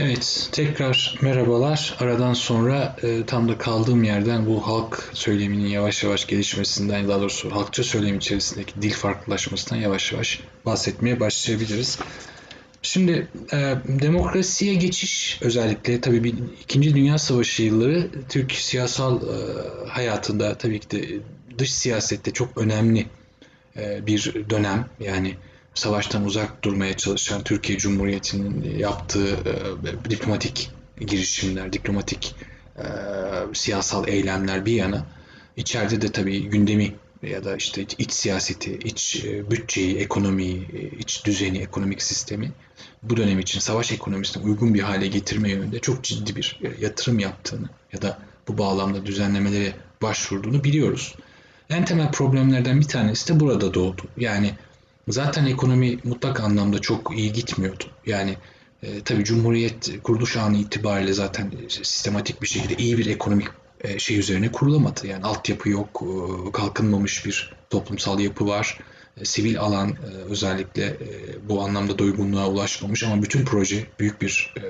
Evet, tekrar merhabalar. Aradan sonra e, tam da kaldığım yerden bu halk söyleminin yavaş yavaş gelişmesinden, daha doğrusu halkça söylem içerisindeki dil farklılaşmasından yavaş yavaş bahsetmeye başlayabiliriz. Şimdi e, demokrasiye geçiş özellikle tabii bir, İkinci Dünya Savaşı yılları Türk siyasal e, hayatında tabii ki de dış siyasette çok önemli e, bir dönem. Yani savaştan uzak durmaya çalışan Türkiye Cumhuriyeti'nin yaptığı e, diplomatik girişimler, diplomatik e, siyasal eylemler bir yana içeride de tabii gündemi ya da işte iç siyaseti, iç e, bütçeyi, ekonomiyi, e, iç düzeni, ekonomik sistemi bu dönem için savaş ekonomisine uygun bir hale getirme yönünde çok ciddi bir e, yatırım yaptığını ya da bu bağlamda düzenlemelere başvurduğunu biliyoruz. En temel problemlerden bir tanesi de burada doğdu. Yani zaten ekonomi mutlak anlamda çok iyi gitmiyordu. Yani e, tabii Cumhuriyet kuruluş anı itibariyle zaten sistematik bir şekilde iyi bir ekonomik e, şey üzerine kurulamadı. Yani altyapı yok, e, kalkınmamış bir toplumsal yapı var. E, sivil alan e, özellikle e, bu anlamda doygunluğa ulaşmamış ama bütün proje büyük bir e,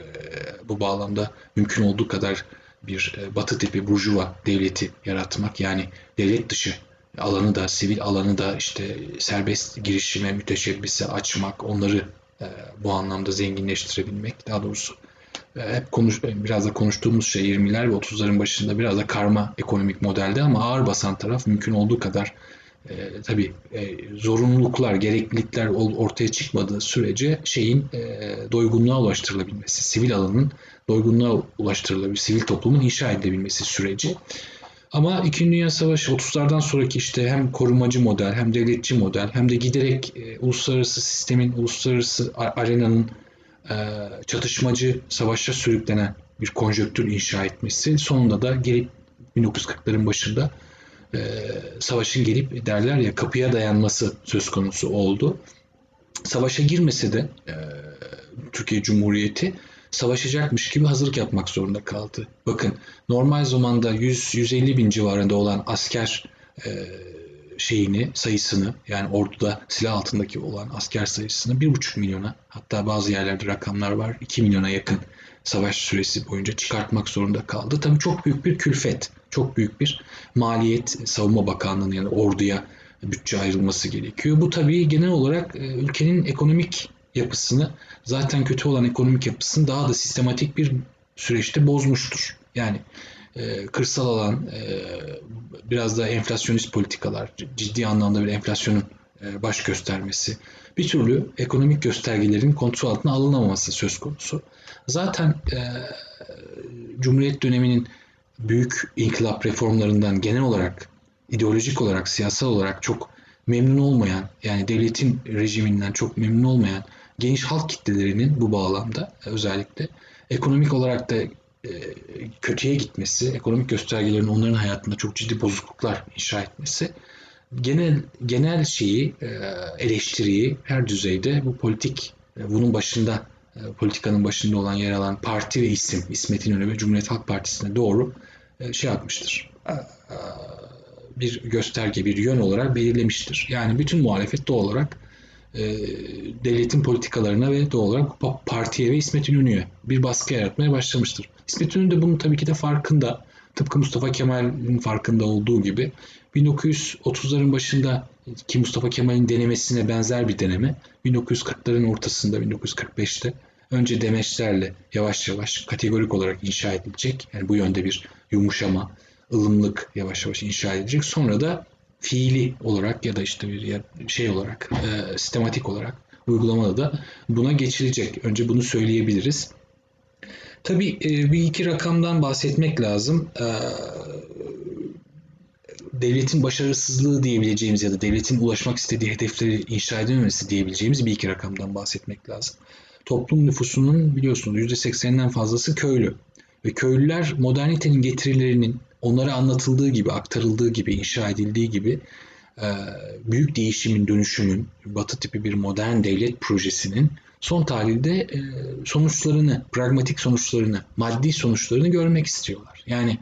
bu bağlamda mümkün olduğu kadar bir e, batı tipi burjuva devleti yaratmak yani devlet dışı alanı da, sivil alanı da işte serbest girişime, müteşebbise açmak, onları e, bu anlamda zenginleştirebilmek, daha doğrusu e, hep konuş, biraz da konuştuğumuz şey 20'ler ve 30'ların başında biraz da karma ekonomik modelde ama ağır basan taraf mümkün olduğu kadar e, tabii e, zorunluluklar, gereklilikler ortaya çıkmadığı sürece şeyin e, doygunluğa ulaştırılabilmesi, sivil alanın doygunluğa ulaştırılabilmesi, sivil toplumun inşa edilebilmesi süreci. Ama İkinci Dünya Savaşı 30'lardan sonraki işte hem korumacı model hem devletçi model hem de giderek e, uluslararası sistemin, uluslararası arenanın e, çatışmacı savaşa sürüklenen bir konjöktür inşa etmesi sonunda da gelip 1940'ların başında e, savaşın gelip derler ya kapıya dayanması söz konusu oldu. Savaşa girmese de e, Türkiye Cumhuriyeti savaşacakmış gibi hazırlık yapmak zorunda kaldı. Bakın normal zamanda 100-150 bin civarında olan asker e, şeyini, sayısını yani orduda silah altındaki olan asker sayısını 1,5 milyona hatta bazı yerlerde rakamlar var 2 milyona yakın savaş süresi boyunca çıkartmak zorunda kaldı. Tabii çok büyük bir külfet, çok büyük bir maliyet Savunma Bakanlığı'nın yani orduya bütçe ayrılması gerekiyor. Bu tabii genel olarak e, ülkenin ekonomik yapısını zaten kötü olan ekonomik yapısını daha da sistematik bir süreçte bozmuştur. Yani e, kırsal alan e, biraz da enflasyonist politikalar, ciddi anlamda bir enflasyonun e, baş göstermesi, bir türlü ekonomik göstergelerin kontrol altına alınamaması söz konusu. Zaten e, Cumhuriyet döneminin büyük inkılap reformlarından genel olarak ideolojik olarak, siyasal olarak çok memnun olmayan, yani devletin rejiminden çok memnun olmayan geniş halk kitlelerinin bu bağlamda özellikle ekonomik olarak da e, kötüye gitmesi, ekonomik göstergelerin onların hayatında çok ciddi bozukluklar inşa etmesi genel genel şeyi e, eleştiriyi her düzeyde bu politik e, bunun başında politikanın başında olan yer alan parti ve isim İsmet İnönü ve Cumhuriyet Halk Partisi'ne doğru şey yapmıştır. Bir gösterge, bir yön olarak belirlemiştir. Yani bütün muhalefet doğal olarak e, devletin politikalarına ve doğal olarak partiye ve İsmet İnönü'ye bir baskı yaratmaya başlamıştır. İsmet İnönü de bunun tabii ki de farkında. Tıpkı Mustafa Kemal'in farkında olduğu gibi 1930'ların başında ki Mustafa Kemal'in denemesine benzer bir deneme 1940'ların ortasında 1945'te önce demeçlerle yavaş yavaş kategorik olarak inşa edilecek. Yani bu yönde bir yumuşama, ılımlık yavaş yavaş inşa edilecek. Sonra da fiili olarak ya da işte bir şey olarak e, sistematik olarak uygulamada da buna geçilecek. Önce bunu söyleyebiliriz. Tabii e, bir iki rakamdan bahsetmek lazım. E, devletin başarısızlığı diyebileceğimiz ya da devletin ulaşmak istediği hedefleri inşa edememesi diyebileceğimiz bir iki rakamdan bahsetmek lazım. Toplum nüfusunun biliyorsunuz %80'den fazlası köylü. Ve köylüler modernitenin getirilerinin onlara anlatıldığı gibi, aktarıldığı gibi, inşa edildiği gibi e, büyük değişimin, dönüşümün, batı tipi bir modern devlet projesinin son tahlilde e, sonuçlarını, pragmatik sonuçlarını, maddi sonuçlarını görmek istiyorlar. Yani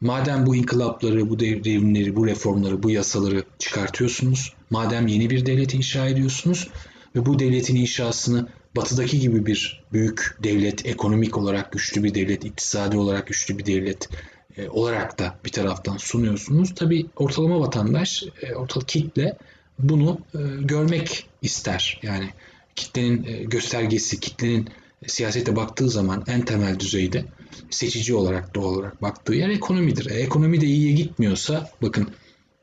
madem bu inkılapları, bu devrimleri, bu reformları, bu yasaları çıkartıyorsunuz, madem yeni bir devlet inşa ediyorsunuz ve bu devletin inşasını batıdaki gibi bir büyük devlet, ekonomik olarak güçlü bir devlet, iktisadi olarak güçlü bir devlet e, olarak da bir taraftan sunuyorsunuz. Tabii ortalama vatandaş, e, ortalık kitle bunu e, görmek ister. Yani kitlenin e, göstergesi, kitlenin siyasete baktığı zaman en temel düzeyde seçici olarak doğal olarak baktığı yer ekonomidir. E, ekonomi de iyiye gitmiyorsa bakın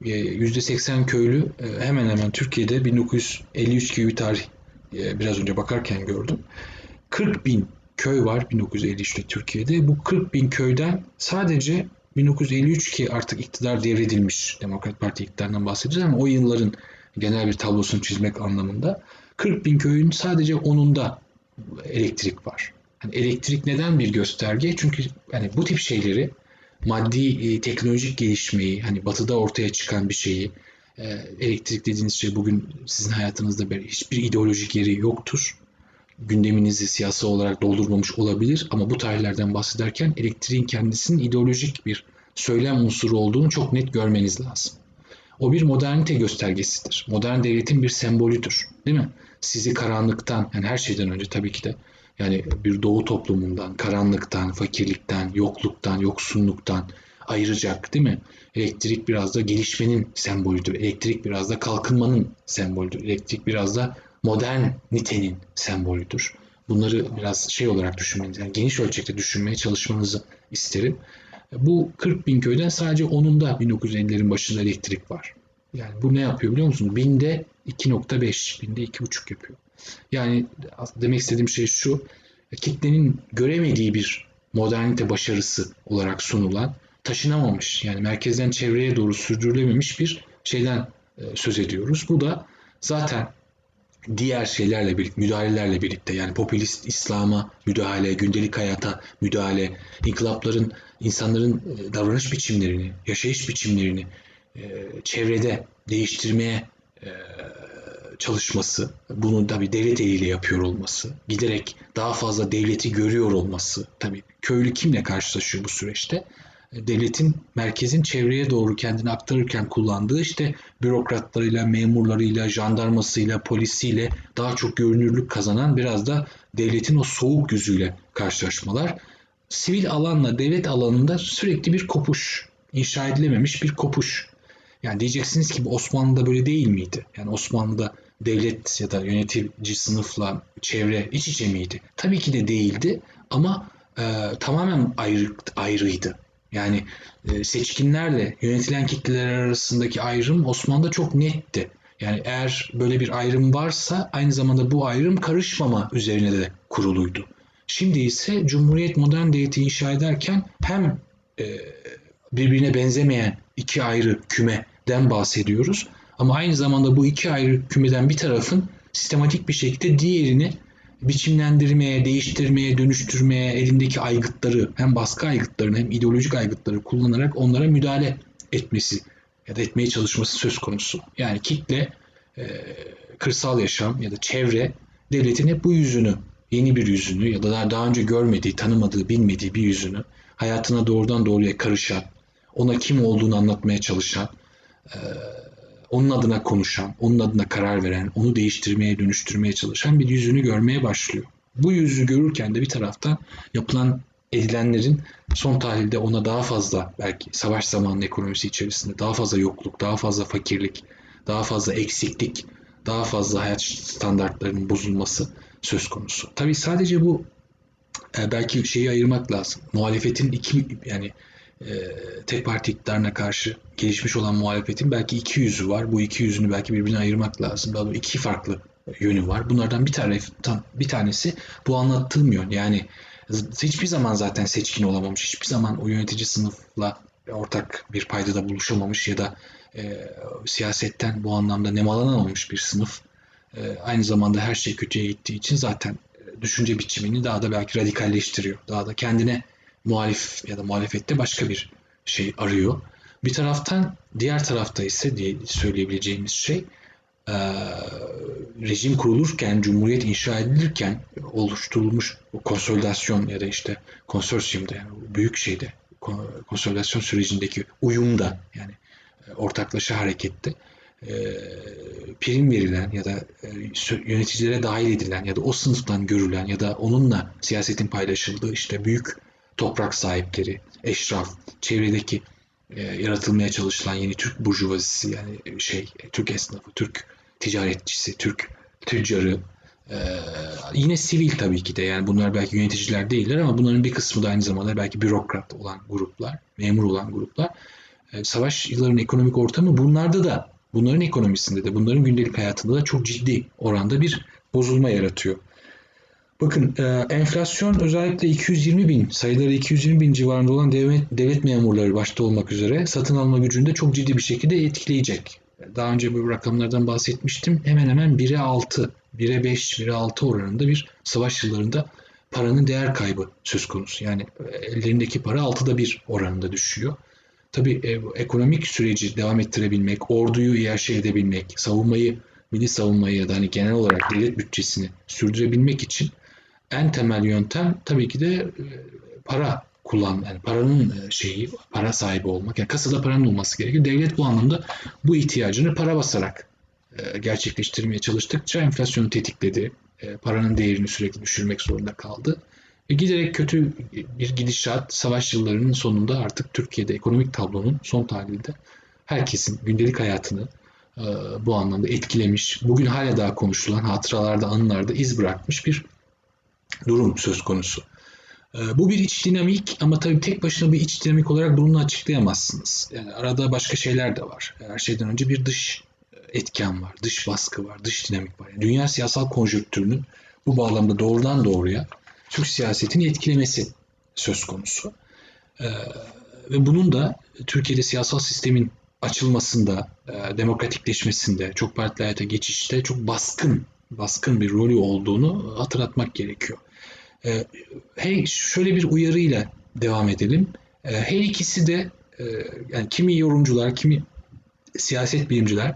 %80 köylü e, hemen hemen Türkiye'de 1953 gibi bir tarih e, biraz önce bakarken gördüm. 40 bin köy var 1953'te Türkiye'de. Bu 40 bin köyden sadece 1953 ki artık iktidar devredilmiş. Demokrat Parti iktidarından bahsediyoruz ama o yılların genel bir tablosunu çizmek anlamında 40 bin köyün sadece 10'unda elektrik var. Yani elektrik neden bir gösterge? Çünkü hani bu tip şeyleri maddi e, teknolojik gelişmeyi hani batıda ortaya çıkan bir şeyi e, elektrik dediğiniz şey bugün sizin hayatınızda bir, hiçbir ideolojik yeri yoktur. Gündeminizi siyasal olarak doldurmamış olabilir ama bu tarihlerden bahsederken elektriğin kendisinin ideolojik bir söylem unsuru olduğunu çok net görmeniz lazım. O bir modernite göstergesidir. Modern devletin bir sembolüdür. Değil mi? Sizi karanlıktan, yani her şeyden önce tabii ki de yani bir doğu toplumundan, karanlıktan, fakirlikten, yokluktan, yoksunluktan ayıracak değil mi? Elektrik biraz da gelişmenin sembolüdür. Elektrik biraz da kalkınmanın sembolüdür. Elektrik biraz da modern nitenin sembolüdür. Bunları biraz şey olarak düşünmeniz, yani geniş ölçekte düşünmeye çalışmanızı isterim. Bu 40 bin köyden sadece 10'unda 1950'lerin başında elektrik var. Yani bu ne yapıyor biliyor musunuz? Binde 2.5, binde 2.5 yapıyor. Yani demek istediğim şey şu, kitlenin göremediği bir modernite başarısı olarak sunulan, taşınamamış yani merkezden çevreye doğru sürdürülememiş bir şeyden e, söz ediyoruz. Bu da zaten diğer şeylerle birlikte, müdahalelerle birlikte yani popülist İslam'a müdahale, gündelik hayata müdahale, inkılapların insanların e, davranış biçimlerini, yaşayış biçimlerini e, çevrede değiştirmeye çalışması, bunu tabii devlet eliyle yapıyor olması, giderek daha fazla devleti görüyor olması, tabii köylü kimle karşılaşıyor bu süreçte? Devletin, merkezin çevreye doğru kendini aktarırken kullandığı işte bürokratlarıyla, memurlarıyla, jandarmasıyla, polisiyle daha çok görünürlük kazanan biraz da devletin o soğuk yüzüyle karşılaşmalar. Sivil alanla devlet alanında sürekli bir kopuş, inşa edilememiş bir kopuş. Yani diyeceksiniz ki Osmanlı'da böyle değil miydi? Yani Osmanlı'da devlet ya da yönetici sınıfla çevre iç içe miydi? Tabii ki de değildi ama e, tamamen ayrı, ayrıydı. Yani e, seçkinlerle yönetilen kitleler arasındaki ayrım Osmanlı'da çok netti. Yani eğer böyle bir ayrım varsa aynı zamanda bu ayrım karışmama üzerine de kuruluydu. Şimdi ise Cumhuriyet modern devleti inşa ederken hem e, birbirine benzemeyen iki ayrı kümeden bahsediyoruz ama aynı zamanda bu iki ayrı kümeden bir tarafın sistematik bir şekilde diğerini biçimlendirmeye, değiştirmeye, dönüştürmeye, elindeki aygıtları hem baskı aygıtlarını hem ideolojik aygıtları kullanarak onlara müdahale etmesi ya da etmeye çalışması söz konusu. Yani kitle, e, kırsal yaşam ya da çevre devletin hep bu yüzünü, yeni bir yüzünü ya da daha, önce görmediği, tanımadığı, bilmediği bir yüzünü hayatına doğrudan doğruya karışan, ona kim olduğunu anlatmaya çalışan, e, onun adına konuşan, onun adına karar veren, onu değiştirmeye, dönüştürmeye çalışan bir yüzünü görmeye başlıyor. Bu yüzü görürken de bir taraftan yapılan edilenlerin son tahlilde ona daha fazla belki savaş zamanı ekonomisi içerisinde daha fazla yokluk, daha fazla fakirlik, daha fazla eksiklik, daha fazla hayat standartlarının bozulması söz konusu. Tabii sadece bu e, belki şeyi ayırmak lazım. Muhalefetin iki yani tek parti iktidarına karşı gelişmiş olan muhalefetin belki iki yüzü var. Bu iki yüzünü belki birbirine ayırmak lazım. Daha doğrusu iki farklı yönü var. Bunlardan bir tane bir tanesi bu anlattığım yön. Yani hiçbir zaman zaten seçkin olamamış. Hiçbir zaman o yönetici sınıfla ortak bir paydada buluşamamış ya da e, siyasetten bu anlamda nemalanamamış bir sınıf. E, aynı zamanda her şey kötüye gittiği için zaten düşünce biçimini daha da belki radikalleştiriyor. Daha da kendine muhalif ya da muhalefette başka bir şey arıyor. Bir taraftan diğer tarafta ise diye söyleyebileceğimiz şey e, rejim kurulurken, cumhuriyet inşa edilirken oluşturulmuş konsolidasyon ya da işte konsorsiyumda yani büyük şeyde konsolidasyon sürecindeki uyumda yani ortaklaşa harekette e, prim verilen ya da e, yöneticilere dahil edilen ya da o sınıftan görülen ya da onunla siyasetin paylaşıldığı işte büyük toprak sahipleri, eşraf, çevredeki e, yaratılmaya çalışılan yeni Türk burjuvazisi yani şey Türk esnafı, Türk ticaretçisi, Türk tüccarı e, yine sivil tabii ki de yani bunlar belki yöneticiler değiller ama bunların bir kısmı da aynı zamanda belki bürokrat olan gruplar, memur olan gruplar. E, savaş yıllarının ekonomik ortamı bunlarda da bunların ekonomisinde de bunların gündelik hayatında da çok ciddi oranda bir bozulma yaratıyor. Bakın e, enflasyon özellikle 220 bin sayıları 220 bin civarında olan devlet, devlet memurları başta olmak üzere satın alma gücünü de çok ciddi bir şekilde etkileyecek. Daha önce bu rakamlardan bahsetmiştim. Hemen hemen 1'e 6, 1'e 5, 1'e 6 oranında bir savaş yıllarında paranın değer kaybı söz konusu. Yani e, ellerindeki para 6'da 1 oranında düşüyor. Tabii e, ekonomik süreci devam ettirebilmek, orduyu iaşe edebilmek, savunmayı, milli savunmayı ya da hani genel olarak devlet bütçesini sürdürebilmek için en temel yöntem tabii ki de e, para kullan, yani paranın e, şeyi, para sahibi olmak. Yani kasada paranın olması gerekiyor. Devlet bu anlamda bu ihtiyacını para basarak e, gerçekleştirmeye çalıştıkça enflasyonu tetikledi. Paranın değerini sürekli düşürmek zorunda kaldı. Ve giderek kötü bir gidişat savaş yıllarının sonunda artık Türkiye'de ekonomik tablonun son tahlilde herkesin gündelik hayatını bu anlamda etkilemiş. Bugün hala daha konuşulan hatıralarda, anılarda iz bırakmış bir durum söz konusu. E, bu bir iç dinamik ama tabii tek başına bir iç dinamik olarak bunu açıklayamazsınız. Yani arada başka şeyler de var. Her şeyden önce bir dış etken var, dış baskı var, dış dinamik var. Yani dünya siyasal konjonktürünün bu bağlamda doğrudan doğruya Türk siyasetini etkilemesi söz konusu. Ee, ve bunun da Türkiye'de siyasal sistemin açılmasında, e, demokratikleşmesinde, çok partili geçişte çok baskın, baskın bir rolü olduğunu hatırlatmak gerekiyor. Ee, hey, şöyle bir uyarıyla devam edelim. Ee, her ikisi de e, yani kimi yorumcular, kimi siyaset bilimciler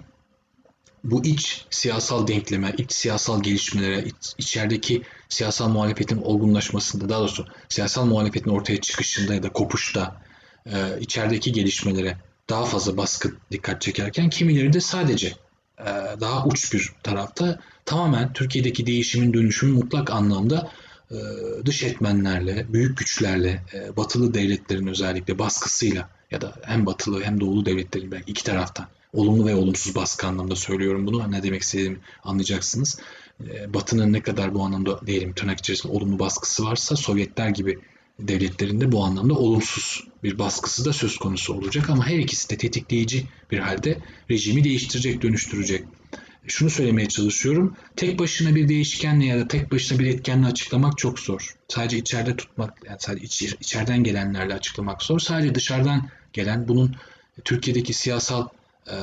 bu iç siyasal denkleme, iç siyasal gelişmelere, iç, içerideki siyasal muhalefetin olgunlaşmasında, daha doğrusu siyasal muhalefetin ortaya çıkışında ya da kopuşta e, içerideki gelişmelere daha fazla baskı dikkat çekerken kimileri de sadece e, daha uç bir tarafta tamamen Türkiye'deki değişimin dönüşümün mutlak anlamda e, dış etmenlerle, büyük güçlerle, e, batılı devletlerin özellikle baskısıyla ya da hem batılı hem doğulu devletlerin belki iki taraftan olumlu ve olumsuz baskı anlamda söylüyorum bunu. Ne demek istediğimi anlayacaksınız. Batı'nın ne kadar bu anlamda diyelim tırnak içerisinde olumlu baskısı varsa Sovyetler gibi devletlerin de bu anlamda olumsuz bir baskısı da söz konusu olacak ama her ikisi de tetikleyici bir halde rejimi değiştirecek, dönüştürecek. Şunu söylemeye çalışıyorum. Tek başına bir değişkenle ya da tek başına bir etkenle açıklamak çok zor. Sadece içeride tutmak, yani sadece iç, içeriden gelenlerle açıklamak zor. Sadece dışarıdan gelen bunun Türkiye'deki siyasal e,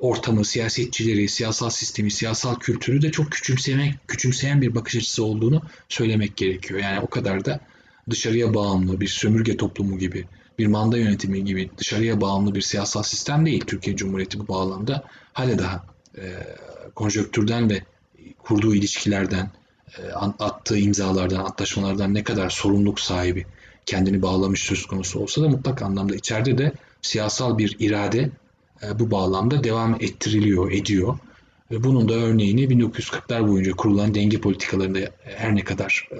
ortamı, siyasetçileri, siyasal sistemi, siyasal kültürü de çok küçümsemek, küçümseyen bir bakış açısı olduğunu söylemek gerekiyor. Yani o kadar da dışarıya bağımlı bir sömürge toplumu gibi, bir manda yönetimi gibi dışarıya bağımlı bir siyasal sistem değil Türkiye Cumhuriyeti bu bağlamda. Hala daha e, konjonktürden ve kurduğu ilişkilerden, e, attığı imzalardan, antlaşmalardan ne kadar sorumluluk sahibi kendini bağlamış söz konusu olsa da mutlak anlamda içeride de siyasal bir irade e, bu bağlamda devam ettiriliyor, ediyor. Ve bunun da örneğini 1940'lar boyunca kurulan denge politikalarında her ne kadar e,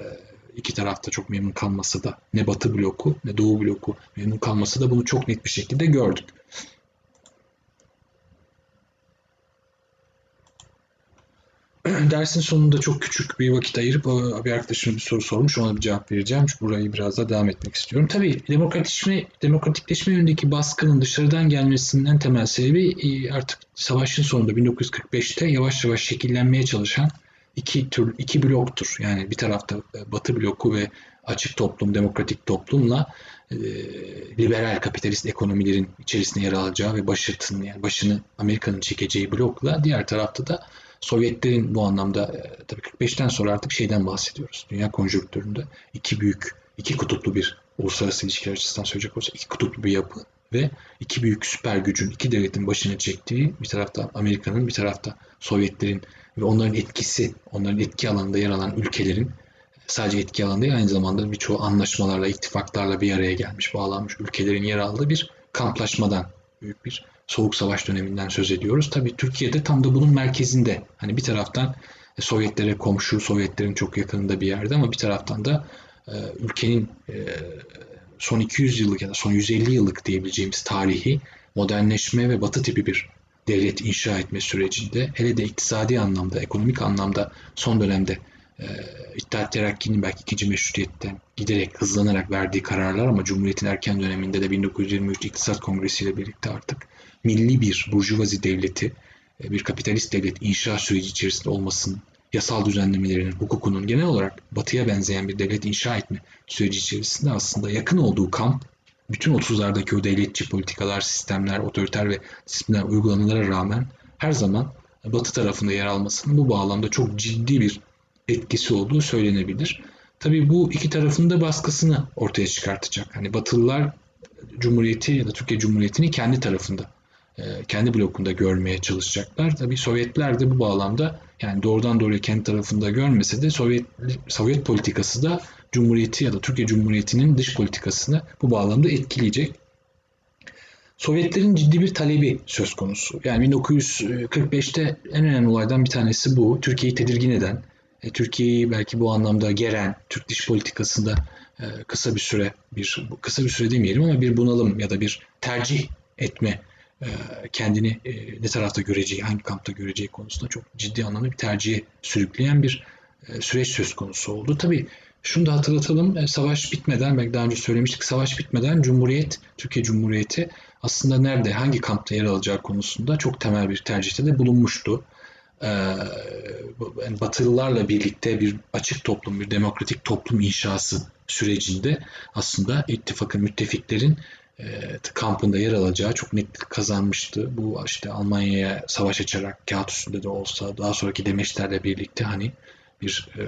iki tarafta çok memnun kalmasa da ne Batı bloku ne Doğu bloku memnun kalmasa da bunu çok net bir şekilde gördük. dersin sonunda çok küçük bir vakit ayırıp bir arkadaşım bir soru sormuş ona bir cevap vereceğim. Çünkü burayı biraz da devam etmek istiyorum. Tabii demokratikleşme, demokratikleşme yönündeki baskının dışarıdan gelmesinin en temel sebebi e, artık savaşın sonunda 1945'te yavaş yavaş şekillenmeye çalışan iki tür iki bloktur. Yani bir tarafta e, Batı bloku ve açık toplum, demokratik toplumla e, liberal kapitalist ekonomilerin içerisinde yer alacağı ve başını yani başını Amerika'nın çekeceği blokla diğer tarafta da Sovyetlerin bu anlamda e, tabii 45'ten sonra artık şeyden bahsediyoruz. Dünya konjonktüründe iki büyük, iki kutuplu bir uluslararası ilişkiler açısından söyleyecek olursa iki kutuplu bir yapı ve iki büyük süper gücün, iki devletin başına çektiği bir tarafta Amerika'nın bir tarafta Sovyetlerin ve onların etkisi, onların etki alanında yer alan ülkelerin sadece etki alanında değil aynı zamanda birçoğu anlaşmalarla, ittifaklarla bir araya gelmiş, bağlanmış ülkelerin yer aldığı bir kamplaşmadan, büyük bir Soğuk Savaş döneminden söz ediyoruz. Tabii Türkiye'de tam da bunun merkezinde. Hani bir taraftan e, Sovyetlere komşu, Sovyetlerin çok yakınında bir yerde ama bir taraftan da e, ülkenin e, son 200 yıllık ya da son 150 yıllık diyebileceğimiz tarihi modernleşme ve batı tipi bir devlet inşa etme sürecinde hele de iktisadi anlamda, ekonomik anlamda son dönemde e, İttihat Terakki'nin belki ikinci meşrutiyetten giderek hızlanarak verdiği kararlar ama Cumhuriyet'in erken döneminde de 1923 İktisat Kongresi ile birlikte artık milli bir burjuvazi devleti, e, bir kapitalist devlet inşa süreci içerisinde olmasının yasal düzenlemelerinin, hukukunun genel olarak batıya benzeyen bir devlet inşa etme süreci içerisinde aslında yakın olduğu kamp bütün 30'lardaki o devletçi politikalar, sistemler, otoriter ve disiplinler uygulamalara rağmen her zaman batı tarafında yer almasının bu bağlamda çok ciddi bir etkisi olduğu söylenebilir. Tabii bu iki tarafın da baskısını ortaya çıkartacak. Hani Batılılar Cumhuriyeti ya da Türkiye Cumhuriyeti'ni kendi tarafında, kendi blokunda görmeye çalışacaklar. Tabii Sovyetler de bu bağlamda yani doğrudan doğruya kendi tarafında görmese de Sovyet, Sovyet politikası da Cumhuriyeti ya da Türkiye Cumhuriyeti'nin dış politikasını bu bağlamda etkileyecek. Sovyetlerin ciddi bir talebi söz konusu. Yani 1945'te en önemli olaydan bir tanesi bu. Türkiye'yi tedirgin eden, e, Türkiye'yi belki bu anlamda geren, Türk dış politikasında e, kısa bir süre, bir kısa bir süre demeyelim ama bir bunalım ya da bir tercih etme e, kendini ne tarafta göreceği, hangi kampta göreceği konusunda çok ciddi anlamda bir tercihe sürükleyen bir süreç söz konusu oldu. Tabii şunu da hatırlatalım, savaş bitmeden, belki daha önce söylemiştik, savaş bitmeden Cumhuriyet, Türkiye Cumhuriyeti aslında nerede, hangi kampta yer alacağı konusunda çok temel bir tercihte de bulunmuştu. Batılılarla birlikte bir açık toplum, bir demokratik toplum inşası sürecinde aslında ittifakın, müttefiklerin kampında yer alacağı çok netlik kazanmıştı. Bu işte Almanya'ya savaş açarak kağıt üstünde de olsa daha sonraki demeçlerle birlikte hani bir e,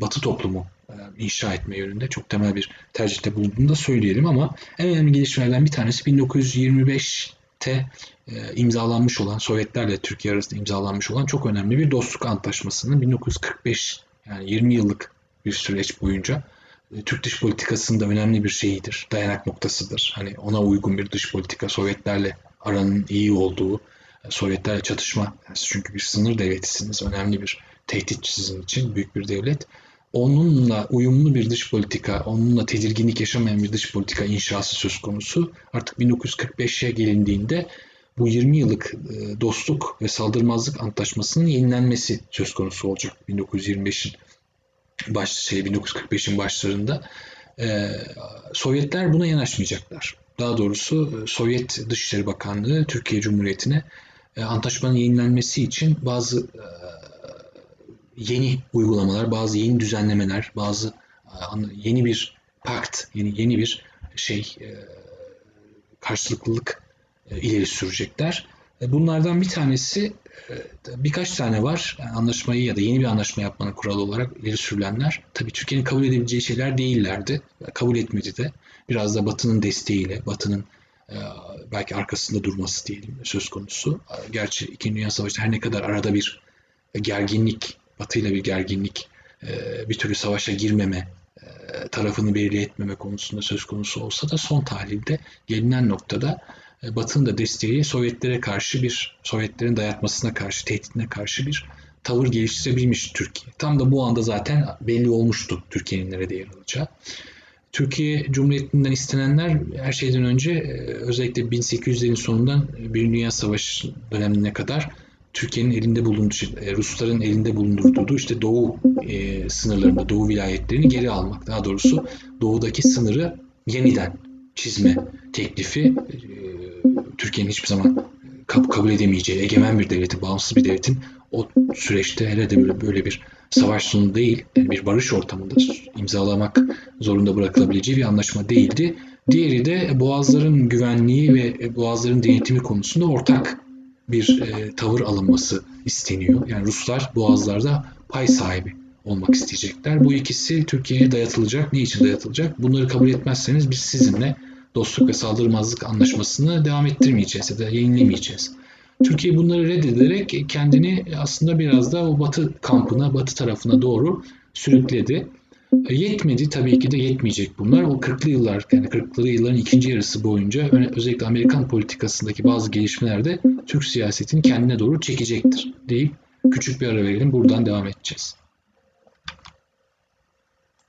batı toplumu e, inşa etme yönünde çok temel bir tercihte bulunduğunu da söyleyelim ama en önemli gelişmelerden bir tanesi 1925'te e, imzalanmış olan Sovyetlerle Türkiye arasında imzalanmış olan çok önemli bir dostluk antlaşmasının 1945 yani 20 yıllık bir süreç boyunca Türk dış politikasında önemli bir şeyidir, dayanak noktasıdır. Hani ona uygun bir dış politika Sovyetlerle aranın iyi olduğu, e, Sovyetlerle çatışma, çünkü bir sınır devletisiniz, önemli bir tehdit sizin için, büyük bir devlet. Onunla uyumlu bir dış politika, onunla tedirginlik yaşamayan bir dış politika inşası söz konusu. Artık 1945'e gelindiğinde bu 20 yıllık e, dostluk ve saldırmazlık antlaşmasının yenilenmesi söz konusu olacak 1925'in baş şey 1945'in başlarında. Ee, Sovyetler buna yanaşmayacaklar. Daha doğrusu e, Sovyet Dışişleri Bakanlığı Türkiye Cumhuriyeti'ne e, antlaşmanın yenilenmesi için bazı e, yeni uygulamalar, bazı yeni düzenlemeler, bazı e, yeni bir pakt, yeni yeni bir şey e, karşılıklılık e, ileri sürecekler. Bunlardan bir tanesi birkaç tane var. Anlaşmayı ya da yeni bir anlaşma yapmanın kuralı olarak ileri sürülenler. Tabii Türkiye'nin kabul edebileceği şeyler değillerdi. Kabul etmedi de. Biraz da Batı'nın desteğiyle, Batı'nın belki arkasında durması diyelim söz konusu. Gerçi İkinci Dünya Savaşı'nda her ne kadar arada bir gerginlik Batı ile bir gerginlik, bir türlü savaşa girmeme, tarafını belli etmeme konusunda söz konusu olsa da son tahlilde gelinen noktada Batı'nın da desteği Sovyetlere karşı bir, Sovyetlerin dayatmasına karşı, tehditine karşı bir tavır geliştirebilmiş Türkiye. Tam da bu anda zaten belli olmuştu Türkiye'nin nerede yer alacağı. Türkiye Cumhuriyeti'nden istenenler her şeyden önce özellikle 1800'lerin sonundan Birinci Dünya Savaşı dönemine kadar Türkiye'nin elinde bulunduğu, e, Rusların elinde bulundurduğu işte Doğu e, sınırlarında, Doğu vilayetlerini geri almak. Daha doğrusu Doğu'daki sınırı yeniden çizme teklifi e, Türkiye'nin hiçbir zaman kabul edemeyeceği, egemen bir devletin, bağımsız bir devletin o süreçte hele de böyle, böyle bir savaş sonu değil, yani bir barış ortamında imzalamak zorunda bırakılabileceği bir anlaşma değildi. Diğeri de boğazların güvenliği ve boğazların denetimi konusunda ortak bir e, tavır alınması isteniyor. Yani Ruslar boğazlarda pay sahibi olmak isteyecekler. Bu ikisi Türkiye'ye dayatılacak. Ne için dayatılacak? Bunları kabul etmezseniz biz sizinle dostluk ve saldırmazlık anlaşmasını devam ettirmeyeceğiz ya da yenilemeyeceğiz. Türkiye bunları reddederek kendini aslında biraz da o batı kampına, batı tarafına doğru sürükledi. E, Yetmedi tabii ki de yetmeyecek bunlar. O 40'lı yıllar yani 40'lı yılların ikinci yarısı boyunca özellikle Amerikan politikasındaki bazı gelişmeler de Türk siyasetini kendine doğru çekecektir deyip küçük bir ara verelim. Buradan devam edeceğiz.